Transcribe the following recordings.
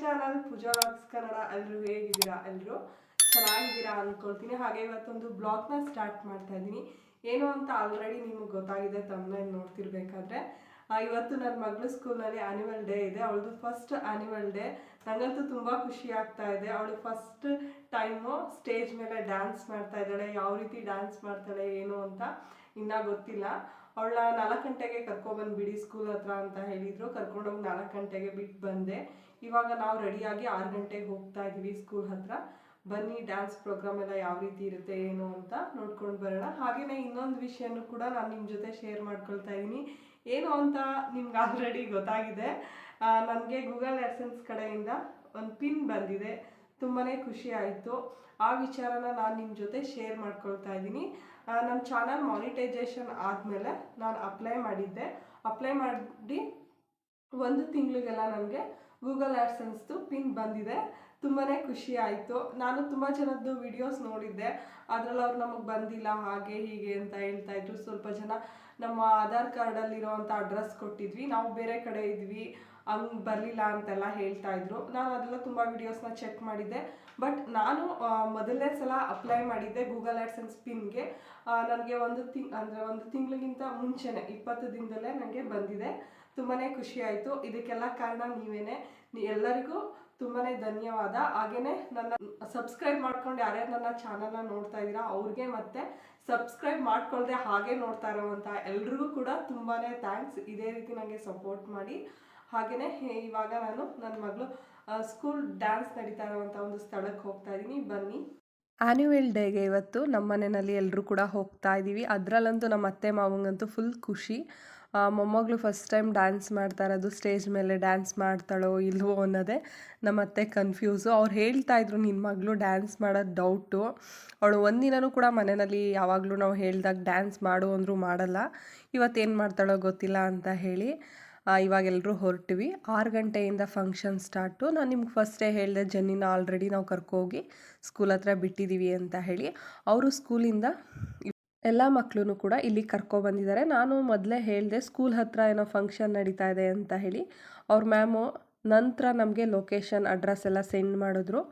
Channel ಪೂಜಾ vlogs Kannada ಎಲ್ಲರೂ ಹೇಗಿದ್ದೀರಾ? ಎಲ್ಲರೂ ಚೆನ್ನಾಗಿದ್ದೀರಾ ಅಂದ್ಕೊಳ್ತೀನಿ ಹಾಗೆ ಇವತ್ತೊಂದು ಬ್ಲಾಗ್ನ ಸ್ಟಾರ್ಟ್ ಮಾಡ್ತಾ ಇದ್ದೀನಿ. ಏನು ಅಂತ ಆಲ್ರೆಡಿ ನಿಮಗೆ ಗೊತ್ತಾಗಿದೆ ತಮ್ಮನೇ ನೋಡ್ತಿರ್ಬೇಕಾದ್ರೆ. ಇವತ್ತು ನನ್ನ ಮಗಳ ಸ್ಕೂಲಲ್ಲಿ ಆ್ಯನಿವಲ್ ಡೇ ಇದೆ. ಅವಳದು ಫಸ್ಟ್ ಆ್ಯನಿವಲ್ ಡೇ ನನಗಂತೂ ತುಂಬ ಖುಷಿ ಆಗ್ತಾ ಇದೆ. ಅವಳು ಫಸ್ಟ್ ಟೈಮು ಸ್ಟೇಜ್ ಮೇಲೆ ಡ್ಯಾನ್ಸ್ ಮಾಡ್ತಾ ಇದ್ದಾಳೆ. ಯಾವ ರೀತಿ ಡ್ಯಾನ್ಸ್ ಮಾಡ್ತಾಳೆ, ಏನು ಅಂತ ಇನ್ನೂ ಗೊತ್ತಿಲ್ಲ. ಅವಳ ನಾಲ್ಕು ಗಂಟೆಗೆ ಕರ್ಕೊಬಂದು ಬಿಡಿ ಸ್ಕೂಲ್ ಹತ್ರ ಅಂತ ಹೇಳಿದ್ರು. ಕರ್ಕೊಂಡೋಗಿ ನಾಲ್ಕು ಗಂಟೆಗೆ ಬಿಟ್ಟು ಬಂದೆ. ಇವಾಗ ನಾವು ರೆಡಿಯಾಗಿ ಆರು ಗಂಟೆಗೆ ಹೋಗ್ತಾ ಇದ್ದೀವಿ ಸ್ಕೂಲ್ ಹತ್ರ. ಬನ್ನಿ ಡ್ಯಾನ್ಸ್ ಪ್ರೋಗ್ರಾಮ್ ಎಲ್ಲ ಯಾವ ರೀತಿ ಇರುತ್ತೆ, ಏನು ಅಂತ ನೋಡ್ಕೊಂಡು ಬರೋಣ. ಹಾಗೆಯೇ ಇನ್ನೊಂದು ವಿಷಯನೂ ಕೂಡ ನಾನು ನಿಮ್ಮ ಜೊತೆ ಶೇರ್ ಮಾಡ್ಕೊಳ್ತಾ ಇದ್ದೀನಿ ಏನು ಅಂತ ನಿಮ್ಗೆ ಆಲ್ರೆಡಿ ಗೊತ್ತಾಗಿದೆ. ನನಗೆ ಗೂಗಲ್ ಎಸೆನ್ಸ್ ಕಡೆಯಿಂದ ಒಂದು ಪಿನ್ ಬಂದಿದೆ. ತುಂಬಾ ಖುಷಿ ಆಯಿತು. ಆ ವಿಚಾರನ ನಾನು ನಿಮ್ಮ ಜೊತೆ ಶೇರ್ ಮಾಡ್ಕೊಳ್ತಾ ಇದ್ದೀನಿ ನನ್ನ ಚಾನಲ್ ಮಾನಿಟೈಸೇಷನ್ ಆದಮೇಲೆ ನಾನು ಅಪ್ಲೈ ಮಾಡಿದ್ದೆ. ಅಪ್ಲೈ ಮಾಡಿ ಒಂದು ತಿಂಗಳಿಗೆಲ್ಲ ನನಗೆ ಗೂಗಲ್ ಆ್ಯಡ್ಸನ್ಸ್ದು ಪಿನ್ ಬಂದಿದೆ. ತುಂಬಾ ಖುಷಿ ಆಯಿತು. ನಾನು ತುಂಬ ಜನದ್ದು ವಿಡಿಯೋಸ್ ನೋಡಿದ್ದೆ. ಅದರಲ್ಲಿ ಅವ್ರು ನಮಗೆ ಬಂದಿಲ್ಲ, ಹಾಗೆ ಹೀಗೆ ಅಂತ ಹೇಳ್ತಾ ಇದ್ರು. ಸ್ವಲ್ಪ ಜನ ನಮ್ಮ ಆಧಾರ್ ಕಾರ್ಡಲ್ಲಿರೋವಂಥ ಅಡ್ರೆಸ್ ಕೊಟ್ಟಿದ್ವಿ. ನಾವು ಬೇರೆ ಕಡೆ ಇದ್ವಿ. ಹಂಗೆ ಬರಲಿಲ್ಲ ಅಂತೆಲ್ಲ ಹೇಳ್ತಾ ಇದ್ರು. ನಾನು ಅದೆಲ್ಲ ತುಂಬ ವಿಡಿಯೋಸ್ನ ಚೆಕ್ ಮಾಡಿದ್ದೆ. ಬಟ್ ನಾನು ಮೊದಲನೇ ಸಲ ಅಪ್ಲೈ ಮಾಡಿದ್ದೆ ಗೂಗಲ್ ಆ್ಯಟ್ಸ್ ಅಂಡ್ ಸ್ಪಿನ್ಗೆ ನನಗೆ ಒಂದು ತಿಂಗ್ ಅಂದರೆ ಒಂದು ತಿಂಗಳಿಗಿಂತ ಮುಂಚೆನೆ, ಇಪ್ಪತ್ತು ದಿನದಲ್ಲೇ ನನಗೆ ಬಂದಿದೆ. ತುಂಬಾ ಖುಷಿ ಆಯಿತು. ಇದಕ್ಕೆಲ್ಲ ಕಾರಣ ನೀವೇನೆ. ಎಲ್ಲರಿಗೂ ತುಂಬಾ ಧನ್ಯವಾದ. ಹಾಗೆಯೇ ನನ್ನ ಸಬ್ಸ್ಕ್ರೈಬ್ ಮಾಡ್ಕೊಂಡು ಯಾರ್ಯಾರು ನನ್ನ ಚಾನಲ್ನ ನೋಡ್ತಾ ಇದ್ದೀರಾ, ಅವ್ರಿಗೆ ಮತ್ತೆ ಸಬ್ಸ್ಕ್ರೈಬ್ ಮಾಡ್ಕೊಳ್ದೆ ಹಾಗೆ ನೋಡ್ತಾ ಇರೋವಂಥ ಎಲ್ರಿಗೂ ಕೂಡ ತುಂಬಾ ಥ್ಯಾಂಕ್ಸ್ ಇದೇ ರೀತಿ ನನಗೆ ಸಪೋರ್ಟ್ ಮಾಡಿ. ಹಾಗೆಯೇ ಇವಾಗ ನಾನು ನನ್ನ ಮಗಳು ಸ್ಕೂಲ್ ಡ್ಯಾನ್ಸ್ ನಡೀತಾ ಇರುವಂಥ ಒಂದು ಸ್ಥಳಕ್ಕೆ ಹೋಗ್ತಾ ಇದ್ದೀನಿ. ಬನ್ನಿ. ಆ್ಯನ್ಯುವಲ್ ಡೇಗೆ ಇವತ್ತು ನಮ್ಮ ಮನೆಯಲ್ಲಿ ಎಲ್ಲರೂ ಕೂಡ ಹೋಗ್ತಾ ಇದ್ದೀವಿ. ಅದರಲ್ಲಂತೂ ನಮ್ಮ ಅತ್ತೆ ಮಾವಂಗಂತೂ ಫುಲ್ ಖುಷಿ. ಮೊಮ್ಮಗಳು ಫಸ್ಟ್ ಟೈಮ್ ಡ್ಯಾನ್ಸ್ ಮಾಡ್ತಾ ಇರೋದು ಸ್ಟೇಜ್ ಮೇಲೆ ಡ್ಯಾನ್ಸ್ ಮಾಡ್ತಾಳೋ ಇಲ್ವೋ ಅನ್ನೋದೇ ನಮ್ಮ ಅತ್ತೆ ಕನ್ಫ್ಯೂಸು ಅವ್ರು ಹೇಳ್ತಾ ಇದ್ರು ನಿನ್ನ ಮಗಳು ಡ್ಯಾನ್ಸ್ ಮಾಡೋದು ಡೌಟು ಅವಳು ಒಂದಿನೂ ಕೂಡ ಮನೆಯಲ್ಲಿ ಯಾವಾಗಲೂ ನಾವು ಹೇಳ್ದಾಗ ಡ್ಯಾನ್ಸ್ ಮಾಡು ಅಂದರೂ ಮಾಡಲ್ಲ. ಇವತ್ತೇನು ಮಾಡ್ತಾಳೋ ಗೊತ್ತಿಲ್ಲ ಅಂತ ಹೇಳಿ ಆ, ಇವಾಗ ಎಲ್ಲರೂ ಹೊರಟಿವಿ. ಆರು ಗಂಟೆಯಿಂದ ಫಂಕ್ಷನ್ ಸ್ಟಾರ್ಟು ನಾನು ನಿಮ್ಗೆ ಫಸ್ಟೇ ಹೇಳಿದೆ ಜನ್ನಿನ ಆಲ್ರೆಡಿ ನಾವು ಕರ್ಕೋಗಿ ಸ್ಕೂಲ್ ಹತ್ರ ಬಿಟ್ಟಿದ್ದೀವಿ ಅಂತ ಹೇಳಿ. ಅವರು ಸ್ಕೂಲಿಂದ ಎಲ್ಲ ಮಕ್ಕಳೂ ಕೂಡ ಇಲ್ಲಿ ಕರ್ಕೊಬಂದಿದ್ದಾರೆ ನಾನು ಮೊದಲೇ ಹೇಳಿದೆ ಸ್ಕೂಲ್ ಹತ್ರ ಏನೋ ಫಂಕ್ಷನ್ ನಡೀತಾ ಇದೆ ಅಂತ ಹೇಳಿ. ಅವ್ರ ಮ್ಯಾಮು ನಂತರ ನಮಗೆ ಲೊಕೇಶನ್ ಅಡ್ರೆಸ್ ಎಲ್ಲ ಸೆಂಡ್ ಮಾಡಿದ್ರು.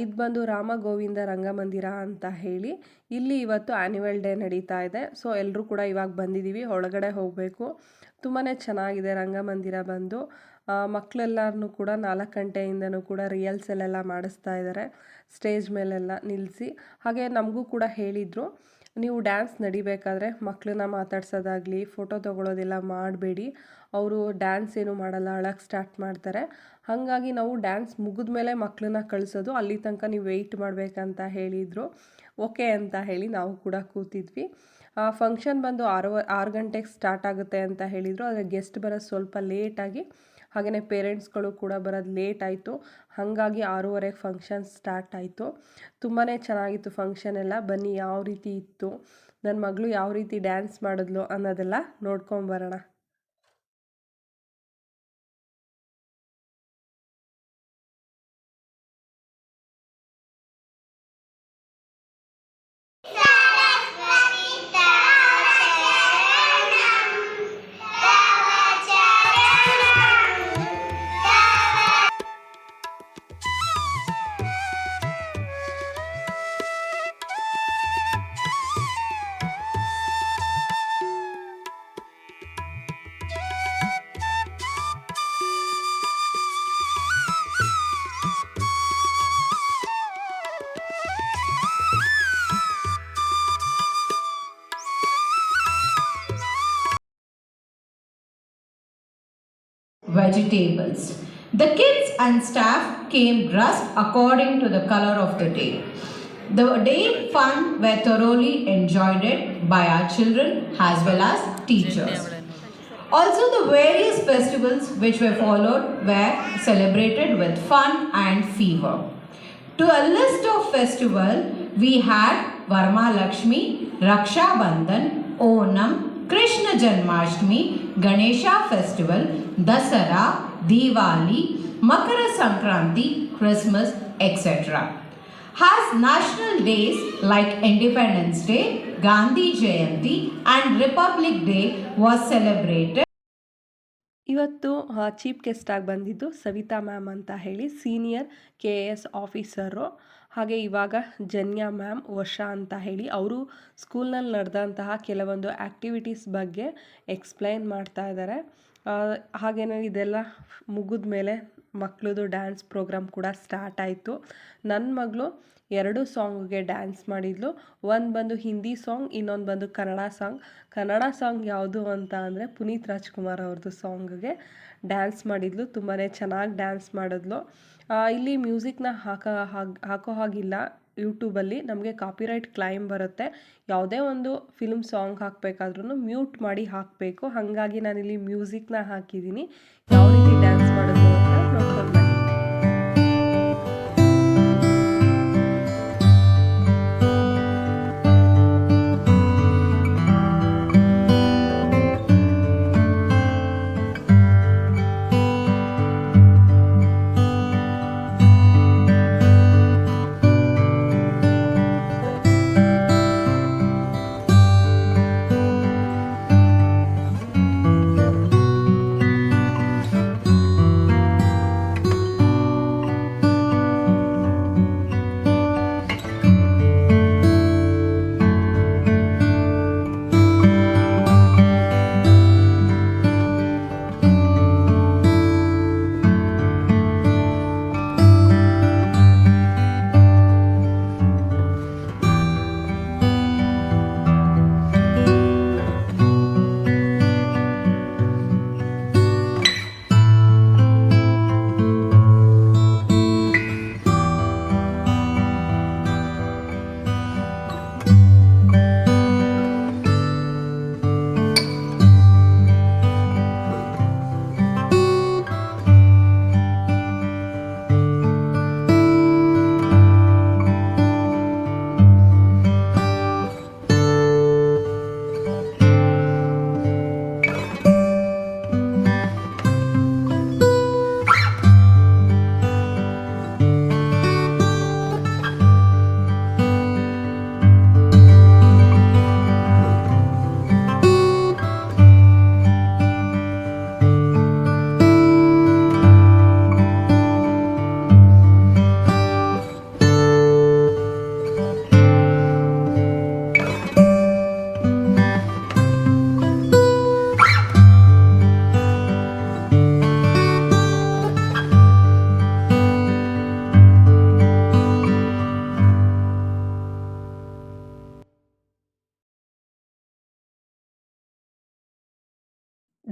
ಇದು ಬಂದು ರಾಮ ಗೋವಿಂದ ರಂಗಮಂದಿರ ಅಂತ ಹೇಳಿ ಇಲ್ಲಿ ಇವತ್ತು ಆ್ಯನ್ಯುವಲ್ ಡೇ ನಡೀತಾ ಇದೆ. ಸೊ ಎಲ್ಲರೂ ಕೂಡ ಇವಾಗ ಬಂದಿದ್ದೀವಿ ಒಳಗಡೆ ಹೋಗಬೇಕು. ತುಂಬಾ ಚೆನ್ನಾಗಿದೆ ರಂಗಮಂದಿರ ಬಂದು. ಮಕ್ಕಳೆಲ್ಲರನ್ನೂ ಕೂಡ ನಾಲ್ಕು ಗಂಟೆಯಿಂದನೂ ಕೂಡ ರಿಯಲ್ಸಲ್ಲೆಲ್ಲ ಮಾಡಿಸ್ತಾ ಇದ್ದಾರೆ ಸ್ಟೇಜ್ ಮೇಲೆಲ್ಲ ನಿಲ್ಲಿಸಿ ಹಾಗೆ ನಮಗೂ ಕೂಡ ಹೇಳಿದರು. ನೀವು ಡ್ಯಾನ್ಸ್ ನಡಿಬೇಕಾದ್ರೆ ಮಕ್ಕಳನ್ನ ಮಾತಾಡ್ಸೋದಾಗಲಿ ಫೋಟೋ ತೊಗೊಳೋದೆಲ್ಲ ಮಾಡಬೇಡಿ. ಅವರು ಡ್ಯಾನ್ಸ್ ಏನು ಮಾಡಲ್ಲ ಅಳಕ್ಕೆ ಸ್ಟಾರ್ಟ್ ಮಾಡ್ತಾರೆ. ಹಾಗಾಗಿ ನಾವು ಡ್ಯಾನ್ಸ್ ಮುಗಿದ ಮೇಲೆ ಮಕ್ಕಳನ್ನ ಕಳಿಸೋದು, ಅಲ್ಲಿ ತನಕ ನೀವು ವೆಯ್ಟ್ ಮಾಡಬೇಕಂತ ಹೇಳಿದರು. ಓಕೆ ಅಂತ ಹೇಳಿ ನಾವು ಕೂಡ ಕೂತಿದ್ವಿ. ಫಂಕ್ಷನ್ ಬಂದು ಆರು ಆರು ಗಂಟೆಗೆ ಸ್ಟಾರ್ಟ್ ಆಗುತ್ತೆ ಅಂತ ಹೇಳಿದರು. ಆದರೆ ಗೆಸ್ಟ್ ಬರೋದು ಸ್ವಲ್ಪ ಲೇಟಾಗಿ ಹಾಗೆಯೇ ಪೇರೆಂಟ್ಸ್ಗಳು ಕೂಡ ಬರೋದು ಲೇಟ್ ಆಯಿತು. ಹಾಗಾಗಿ ಆರೂವರೆಗೆ ಫಂಕ್ಷನ್ ಸ್ಟಾರ್ಟ್ ಆಯಿತು. ತುಂಬಾ ಚೆನ್ನಾಗಿತ್ತು ಫಂಕ್ಷನ್ ಎಲ್ಲ. ಬನ್ನಿ ಯಾವ ರೀತಿ ಇತ್ತು, ನನ್ನ ಮಗಳು ಯಾವ ರೀತಿ ಡ್ಯಾನ್ಸ್ ಮಾಡಿದ್ಲು ಅನ್ನೋದೆಲ್ಲ ನೋಡ್ಕೊಂಬರೋಣ vegetables. The kids and staff came dressed according to the color of the day. The day fun were thoroughly enjoyed it by our children as well as teachers. Also, the various festivals which were followed were celebrated with fun and fever. To a list of festival, we had Varma Lakshmi, Raksha Bandhan, Onam, Krishna Janmashtami Ganesha festival Dasara Diwali, Makara Sankranti Christmas etcetera has national days like Independence Day, Gandhi Jayanti and Republic Day was celebrated. ಇವತ್ತು chief ಗೆಸ್ಟಾಗಿ ಬಂದಿದ್ದು Savita ma'am ಅಂತ ಹೇಳಿ, senior K A S officer. ಹಾಗೆ ಇವಾಗ Janya ma'am, ವರ್ಷ ಅಂತ ಹೇಳಿ, ಅವರು ಸ್ಕೂಲ್ನಲ್ಲಿ ನಡೆದಂತಹ ಕೆಲವೊಂದು ಆ್ಯಕ್ಟಿವಿಟೀಸ್ ಬಗ್ಗೆ ಎಕ್ಸ್ಪ್ಲೈನ್ ಮಾಡ್ತಾ ಇದ್ದಾರೆ. ಹಾಗೆಯೇ ಇದೆಲ್ಲ ಮುಗಿದ ಮೇಲೆ ಮಕ್ಳದ್ದು ಡ್ಯಾನ್ಸ್ ಪ್ರೋಗ್ರಾಮ್ ಕೂಡ ಸ್ಟಾರ್ಟ್ ಆಯಿತು. ನನ್ನ ಮಗಳು ಎರಡು ಸಾಂಗ್ಗೆ ಡ್ಯಾನ್ಸ್ ಮಾಡಿದ್ಲು. ಒಂದು ಬಂದು ಹಿಂದಿ ಸಾಂಗ್, ಇನ್ನೊಂದು ಬಂದು ಕನ್ನಡ ಸಾಂಗ್. ಕನ್ನಡ ಸಾಂಗ್ ಯಾವುದು ಅಂತ ಅಂದರೆ ಪುನೀತ್ ರಾಜ್ಕುಮಾರ್ ಅವ್ರದ್ದು ಸಾಂಗ್ಗೆ ಡ್ಯಾನ್ಸ್ ಮಾಡಿದ್ಲು. ತುಂಬಾ ಚೆನ್ನಾಗಿ ಡ್ಯಾನ್ಸ್ ಮಾಡಿದ್ಲು. ಇಲ್ಲಿ ಮ್ಯೂಸಿಕ್ನ ಹಾಕ, ಹಾಗೆ, ಹಾಕೋ ಹಾಗಿಲ್ಲ. ಯೂಟ್ಯೂಬಲ್ಲಿ ನಮಗೆ ಕಾಪಿರೈಟ್ ಕ್ಲೈಮ್ ಬರುತ್ತೆ. ಯಾವುದೇ ಒಂದು ಫಿಲ್ಮ್ ಸಾಂಗ್ ಹಾಕಬೇಕಾದ್ರೂ ಮ್ಯೂಟ್ ಮಾಡಿ ಹಾಕಬೇಕು. ಹಾಗಾಗಿ ನಾನಿಲ್ಲಿ ಮ್ಯೂಸಿಕ್ನ ಹಾಕಿದ್ದೀನಿ. ಯಾವ ರೀತಿ ಡ್ಯಾನ್ಸ್ ಮಾಡೋದು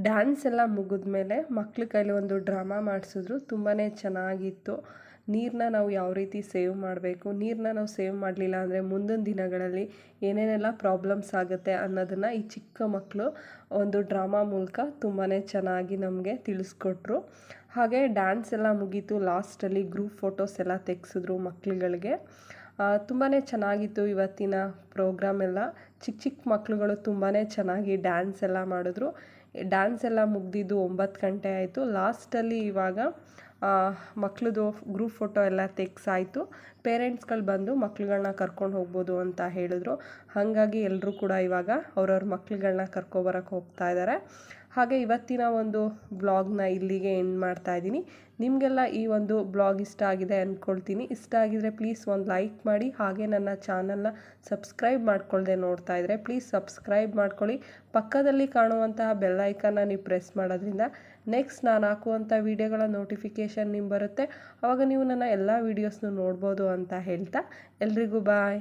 ಡ್ಯಾನ್ಸ್ ಎಲ್ಲ ಮುಗಿದ್ಮೇಲೆ ಮಕ್ಳ ಕೈಲಿ ಒಂದು ಡ್ರಾಮಾ ಮಾಡಿಸಿದ್ರು ತುಂಬಾ ಚೆನ್ನಾಗಿತ್ತು. ನೀರನ್ನ ನಾವು ಯಾವ ರೀತಿ ಸೇವ್ ಮಾಡಬೇಕು ನೀರನ್ನ ನಾವು ಸೇವ್ ಮಾಡಲಿಲ್ಲ ಅಂದರೆ ಮುಂದಿನ ದಿನಗಳಲ್ಲಿ ಏನೇನೆಲ್ಲ ಪ್ರಾಬ್ಲಮ್ಸ್ ಆಗುತ್ತೆ ಅನ್ನೋದನ್ನು ಈ ಚಿಕ್ಕ ಮಕ್ಕಳು ಒಂದು ಡ್ರಾಮಾ ಮೂಲಕ ತುಂಬಾ ಚೆನ್ನಾಗಿ ನಮಗೆ ತಿಳಿಸ್ಕೊಟ್ರು. ಹಾಗೆ ಡ್ಯಾನ್ಸ್ ಎಲ್ಲ ಮುಗೀತು ಲಾಸ್ಟಲ್ಲಿ ಗ್ರೂಪ್ ಫೋಟೋಸ್ ಎಲ್ಲ ತೆಗೆಸಿದ್ರು ಮಕ್ಳುಗಳಿಗೆ. ತುಂಬಾ ಚೆನ್ನಾಗಿತ್ತು ಇವತ್ತಿನ ಪ್ರೋಗ್ರಾಮ್ ಎಲ್ಲ. ಚಿಕ್ಕ ಚಿಕ್ಕ ಮಕ್ಳುಗಳು ತುಂಬಾ ಚೆನ್ನಾಗಿ ಡ್ಯಾನ್ಸ್ ಎಲ್ಲ ಮಾಡಿದ್ರು. ಡ್ಯಾನ್ಸ್ ಎಲ್ಲ ಮುಗ್ದಿದ್ದು ಒಂಬತ್ತು ಗಂಟೆ ಆಯಿತು. ಲಾಸ್ಟಲ್ಲಿ ಇವಾಗ ಮಕ್ಳದ್ದು ಗ್ರೂಪ್ ಫೋಟೋ ಎಲ್ಲ ತೆಗ್ಸಾಯಿತು. ಪೇರೆಂಟ್ಸ್ಗಳು ಬಂದು ಮಕ್ಳುಗಳನ್ನ ಕರ್ಕೊಂಡು ಹೋಗ್ಬೋದು ಅಂತ ಹೇಳಿದ್ರು. ಹಾಗಾಗಿ ಎಲ್ಲರೂ ಕೂಡ ಇವಾಗ ಅವ್ರವ್ರ ಮಕ್ಳುಗಳನ್ನ ಕರ್ಕೊಬರಕ್ಕೆ ಹೋಗ್ತಾ ಇದ್ದಾರೆ ಹಾಗೆ ಇವತ್ತಿನ ಒಂದು ಬ್ಲಾಗ್ನ ಇಲ್ಲಿಗೆ ಎಂಡ್ ಮಾಡ್ತಾ ಇದ್ದೀನಿ. ನಿಮಗೆಲ್ಲ ಈ ಒಂದು ಬ್ಲಾಗ್ ಇಷ್ಟ ಆಗಿದೆ ಅಂದ್ಕೊಳ್ತೀನಿ ಇಷ್ಟ ಆಗಿದರೆ ಪ್ಲೀಸ್ ಒಂದು ಲೈಕ್ ಮಾಡಿ, ಹಾಗೆ ನನ್ನ ಚಾನಲ್ನ ಸಬ್ಸ್ಕ್ರೈಬ್ ಮಾಡ್ಕೊಳ್ಳದೆ ನೋಡ್ತಾ ಇದ್ದರೆ ಪ್ಲೀಸ್ ಸಬ್ಸ್ಕ್ರೈಬ್ ಮಾಡ್ಕೊಳ್ಳಿ. ಪಕ್ಕದಲ್ಲಿ ಕಾಣುವಂತಹ ಬೆಲ್ಲೈಕನ್ನ ನೀವು ಪ್ರೆಸ್ ಮಾಡೋದ್ರಿಂದ ನೆಕ್ಸ್ಟ್ ನಾನು ಹಾಕುವಂಥ ವೀಡಿಯೋಗಳ ನೋಟಿಫಿಕೇಷನ್ ನಿಮ್ಗೆ ಬರುತ್ತೆ. ಆವಾಗ ನೀವು ನನ್ನ ಎಲ್ಲ ವೀಡಿಯೋಸ್ನು ನೋಡ್ಬೋದು ಅಂತ ಹೇಳ್ತಾ, ಎಲ್ರಿಗೂ ಬಾಯ್